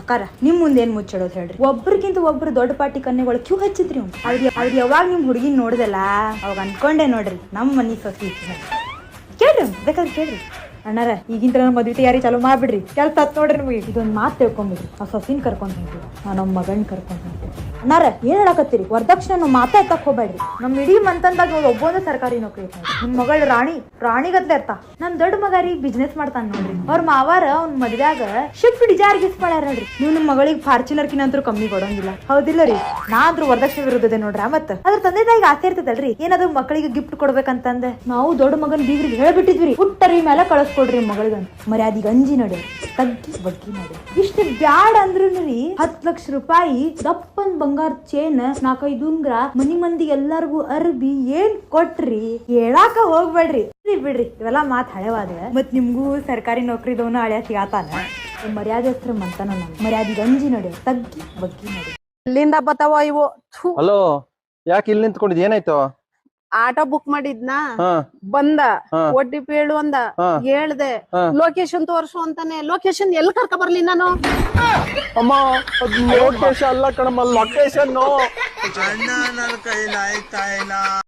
ಅಕ್ಕಾರ, ನಿಮ್ ಮುಂದೆ ಏನ್ ಮುಚ್ಚಿಡೋದು ಹೇಳ್ರಿ. ಒಬ್ರಿಗಿಂತ ಒಬ್ರು ದೊಡ್ಡ ಪಾಟಿ ಕನ್ನೆಗಳು ಕ್ಯೂ ಹಚ್ಚಿದ್ರಿ ಅವ್ರಿಗೆ ಅವ್ರಿಗೆ ಯಾವಾಗ ನಿಮ್ ಹುಡುಗಿನ ನೋಡ್ದಲ್ಲ, ಅವಾಗ ಅನ್ಕೊಂಡೆ ನೋಡ್ರಿ ನಮ್ಮ ಮನಿ ಸಸಿ. ಕೇಳ್ರಿ ಬೇಕಾದ್ರೆ ಕೇಳ್ರಿ. ಅಣ್ಣಾರ ಈಗಿಂತ ನಮ್ಮ ಮದ್ವೆ ತಯಾರಿ ಚಾಲು ಮಾಡ್ಬಿಡ್ರಿ. ಕೆಲ್ಸ ನೋಡ್ರಿ ನಿಮಗೆ. ಇದೊಂದು ಮಾತು ತಿಳ್ಕೊಂಬಿಡ್ರಿ. ಆ ಸೊಸಿನ ಕರ್ಕೊಂಡ್ ನಾನು ನಮ್ಮ ಮಗನ್ ಕರ್ಕೊಂಡ್ ಅಣ್ಣಾರ, ಏನ್ ಹೇಳಕತ್ತೀರಿ? ವರದಕ್ಷಿಣೆ ಮಾತಾ ಎತ್ತಕ್ ಹೋಗ್ಬೇಡ್ರಿ. ನಮ್ ಇಡೀ ಮಂತಂದಾಗ ನೋಡಿ ಒಬ್ಬೊಂದು ಸರ್ಕಾರಿ ನೌಕರಿ ನಿಮ್ ಮಗಳು ರಾಣಿ ರಾಣಿಗತ್ಲೆ ಇರ್ತಾ ನನ್ ದೊಡ್ಡ ಮಗ ರೀ ಬಿಸ್ನೆಸ್ ಮಾಡ್ತಾನ ನೋಡ್ರಿ. ಅವ್ರ ಮಾವಾರ ಅವ್ನ ಮದ್ವ್ಯಾಗ ಶಿಫ್ಟ್ ಡಿಜಾರ್ ಗಿಫ್ಟ್ ಮಾಡ್ಯಾರ ನೋಡ್ರಿ. ನೀವು ನಿಮ್ ಮಗಳಿಗೆ ಫಾರ್ಚುನರ್ ಕಿನಂತರೂ ಕಮ್ಮಿ ಕೊಡೋಂಗಿಲ್ಲ. ಹೌದಿಲ್ಲ ರೀ? ನಾ ಅಂದ್ರೂ ವರದಕ್ಷಿಣೆ ವಿರುದ್ಧದೆ ನೋಡ್ರಿ ಮತ್ತ. ಅದ್ರ ತಂದೆ ತಾಯಿಗೆ ಆಸೆ ಇರ್ತದಲ್ರಿ? ಏನಾದ್ರು ಮಕ್ಕಳಿಗೆ ಗಿಫ್ಟ್ ಕೊಡ್ಬೇಕಂತಂದೆ. ನಾವು ದೊಡ್ಡ ಮಗನ್ ಬೀಗ್ರಿಗೆ ಹೇಳ್ಬಿಟ್ಟಿದ್ವಿ ರೀ. ಹುಟ್ಟರಿ ಮೇಲೆ ಕಳಿಸ್ಕೊಡ್ರಿ ಮಗಳಿಗಂತ. ಮರ್ಯಾದಿಗೆ ಅಂಜಿ ನಡೆ. ತಗ್ಗಿ ಬಗ್ಗಿ ಮಾಡಿ. ಇಷ್ಟ ಬ್ಯಾಡ್ ಅಂದ್ರು ರೀ ಹತ್ ಲಕ್ಷ ರೂಪಾಯಿ ದಪ್ಪನ್ ಬಂಗಾರ ಚೇನ್ ನಾಲ್ಕೈದು ಉಂಗ್ರ ಮನಿ ಮಂದಿ ಎಲ್ಲಾರ್ಗು ಅರ್ಬಿ ಏನ್ ಕೊಟ್ರಿ? ಹೇಳಾಕ ಹೋಗ್ಬೇಡ್ರಿ. ಬಿಡ್ರಿ ಇವೆಲ್ಲ ಮಾತ್ ಹಳೆವಾದ ಮತ್ ನಿಮ್ಗೂ ಸರ್ಕಾರಿ ನೌಕರಿದವನ ಹಳೆ ಸಿಗಾತಾನ. ಮರ್ಯಾದೆ ಹತ್ರ ಮಂತನ ಮರ್ಯಾದೆ ಗಂಜಿ ನೋಡಿ ತಗ್ಗಿ ಬಗ್ಗಿ ನೋಡಿ ಇಲ್ಲಿಂದ ಬತಾವ ಇವು? ಹಲೋ ಯಾಕೆ ಇಲ್ಲಿ ನಿಂತ್ಕೊಂಡಿದ್ ಏನಾಯ್ತು? ಆಟೋ ಬುಕ್ ಮಾಡಿದ್ನ? ಹಾ. ಬಂದ. ಒ ಟಿ ಪಿ ಹೇಳು ಅಂದ. ಹೇಳ್ದೆ. ಲೊಕೇಶನ್ ತೋರ್ಸು ಅಂತಾನೆ. ಲೊಕೇಶನ್ ಎಲ್ಲಿ ಕರ್ಕ ಬರ್ಲಿ ನಾನು? ಅಮ್ಮ ಅದ್ ಲೊಕೇಶನ್ ಅಲ್ಲ ಕಣಮ್ಮ ಲೊಕೇಶನ್ ಅಣ್ಣ ನನ್ನ ಕೈಲಾಯ್ತಾ ಇಲ್ಲ?